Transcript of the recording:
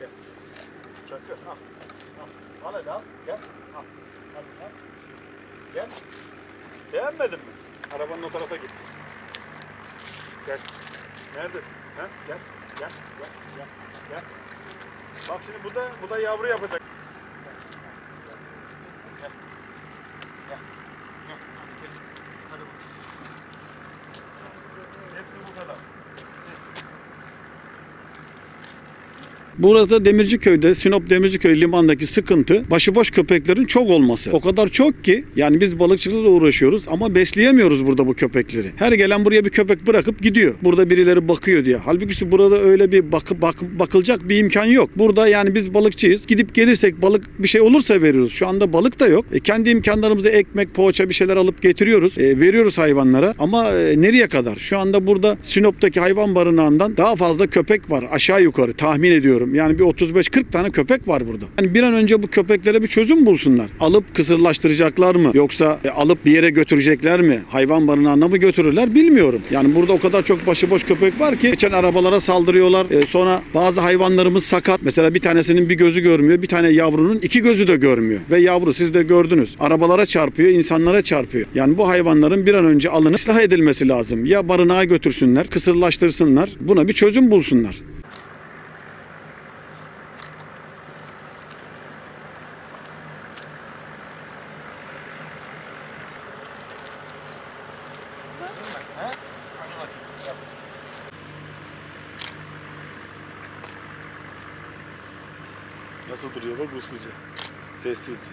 Gel. Çakır. Al. Al. Al hadi al. Gel. Al. Hadi al. Gel. Beğenmedin mi? Arabanın o tarafa git. Gel. Neredesin? Ha? Gel. Gel. Gel. Gel. Gel. Bak şimdi bu da bu da yavru yapacak. Gel. Gel. Gel. Hadi gel. Hadi bakalım. Hepsi bu kadar. Burada Demirciköy'de, Sinop Demirciköy limandaki sıkıntı başıboş köpeklerin çok olması. O kadar çok ki yani biz balıkçılıkla uğraşıyoruz ama besleyemiyoruz burada bu köpekleri. Her gelen buraya bir köpek bırakıp gidiyor. Burada birileri bakıyor diye. Halbuki burada öyle bir bak, bak, bakılacak bir imkan yok. Burada yani biz balıkçıyız. Gidip gelirsek balık bir şey olursa veriyoruz. Şu anda balık da yok. E, kendi imkanlarımızı ekmek, poğaça bir şeyler alıp getiriyoruz. E, veriyoruz hayvanlara. Ama e, nereye kadar? Şu anda burada Sinop'taki hayvan barınağından daha fazla köpek var. Aşağı yukarı tahmin ediyorum. Yani bir 35-40 tane köpek var burada. Yani bir an önce bu köpeklere bir çözüm bulsunlar. Alıp kısırlaştıracaklar mı? Yoksa e, alıp bir yere götürecekler mi? Hayvan barınağına mı götürürler bilmiyorum. Yani burada o kadar çok başıboş köpek var ki geçen arabalara saldırıyorlar. E, sonra bazı hayvanlarımız sakat. Mesela bir tanesinin bir gözü görmüyor. Bir tane yavrunun iki gözü de görmüyor. Ve yavru siz de gördünüz. Arabalara çarpıyor, insanlara çarpıyor. Yani bu hayvanların bir an önce alınıp ıslah edilmesi lazım. Ya barınağa götürsünler, kısırlaştırsınlar. Buna bir çözüm bulsunlar. Nasıl duruyor bak usluca. Sessizce.